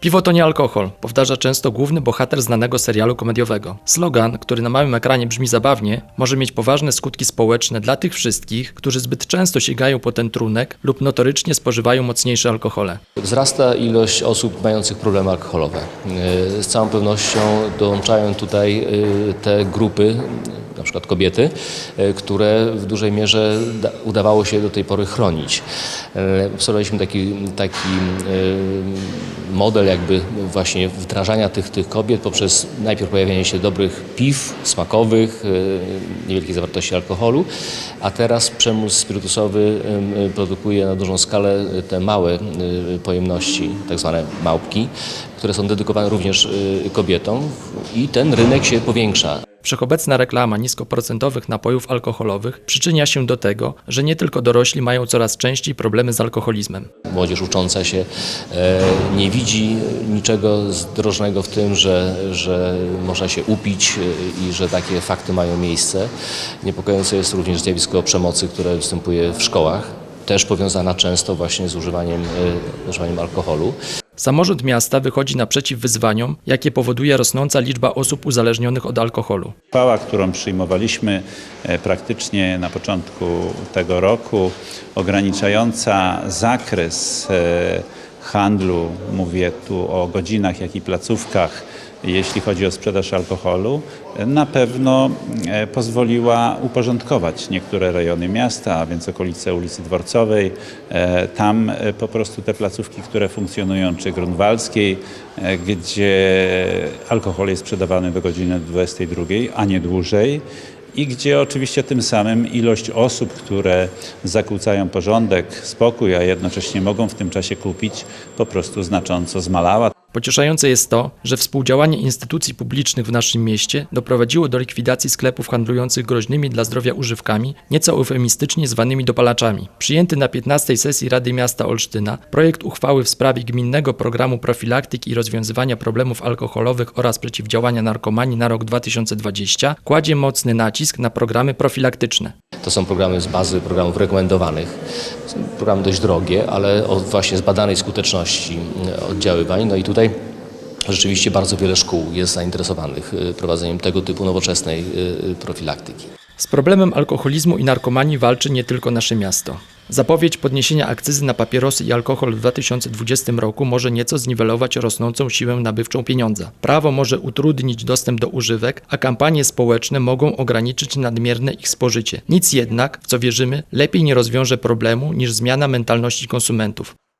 Piwo to nie alkohol, powtarza często główny bohater znanego serialu komediowego. Slogan, który na małym ekranie brzmi zabawnie, może mieć poważne skutki społeczne dla tych wszystkich, którzy zbyt często sięgają po ten trunek lub notorycznie spożywają mocniejsze alkohole. Wzrasta ilość osób mających problemy alkoholowe. Yy, Z całą pewnością dołączają tutaj yy, te grupy, na przykład kobiety, yy, które w dużej mierze da- udawało się do tej pory chronić. Yy, Obserwowaliśmy taki, taki yy, model jakby właśnie wdrażania tych, tych kobiet poprzez najpierw pojawianie się dobrych piw, smakowych, niewielkiej zawartości alkoholu, a teraz przemysł spirytusowy produkuje na dużą skalę te małe pojemności, tak zwane małpki, które są dedykowane również kobietom i ten rynek się powiększa. Wszechobecna reklama niskoprocentowych napojów alkoholowych przyczynia się do tego, że nie tylko dorośli mają coraz częściej problemy z alkoholizmem. Młodzież ucząca się e, nie widzi niczego zdrożnego w tym, że, że można się upić e, i że takie fakty mają miejsce. Niepokojące jest również zjawisko przemocy, które występuje w szkołach, też powiązana często właśnie z używaniem, e, używaniem alkoholu. Samorząd miasta wychodzi naprzeciw wyzwaniom, jakie powoduje rosnąca liczba osób uzależnionych od alkoholu. Uchwała, którą przyjmowaliśmy e, praktycznie na początku tego roku, ograniczająca zakres e, handlu, mówię tu o godzinach, jak i placówkach, jeśli chodzi o sprzedaż alkoholu, na pewno e, pozwoliła uporządkować niektóre rejony miasta, a więc okolice ulicy Dworcowej. E, Tam e, po prostu te placówki, które funkcjonują, czy Grunwaldzkiej, gdzie alkohol jest sprzedawany do godziny 22, a nie dłużej i gdzie oczywiście tym samym ilość osób, które zakłócają porządek, spokój, a jednocześnie mogą w tym czasie kupić, po prostu znacząco zmalała. Pocieszające jest to, że współdziałanie instytucji publicznych w naszym mieście doprowadziło do likwidacji sklepów handlujących groźnymi dla zdrowia używkami, nieco eufemistycznie zwanymi dopalaczami. Przyjęty na 15 sesji Rady Miasta Olsztyna projekt uchwały w sprawie gminnego programu profilaktyki i rozwiązywania problemów alkoholowych oraz przeciwdziałania narkomanii na rok 2020 kładzie mocny nacisk na programy profilaktyczne. To są programy z bazy programów rekomendowanych. Programy dość drogie, ale o właśnie zbadanej skuteczności oddziaływań. No i tutaj rzeczywiście bardzo wiele szkół jest zainteresowanych e, prowadzeniem tego typu nowoczesnej e, profilaktyki. Z problemem alkoholizmu i narkomanii walczy nie tylko nasze miasto. Zapowiedź podniesienia akcyzy na papierosy i alkohol w 2020 roku może nieco zniwelować rosnącą siłę nabywczą pieniądza. Prawo może utrudnić dostęp do używek, a kampanie społeczne mogą ograniczyć nadmierne ich spożycie. Nic jednak, w co wierzymy, lepiej nie rozwiąże problemu niż zmiana mentalności konsumentów.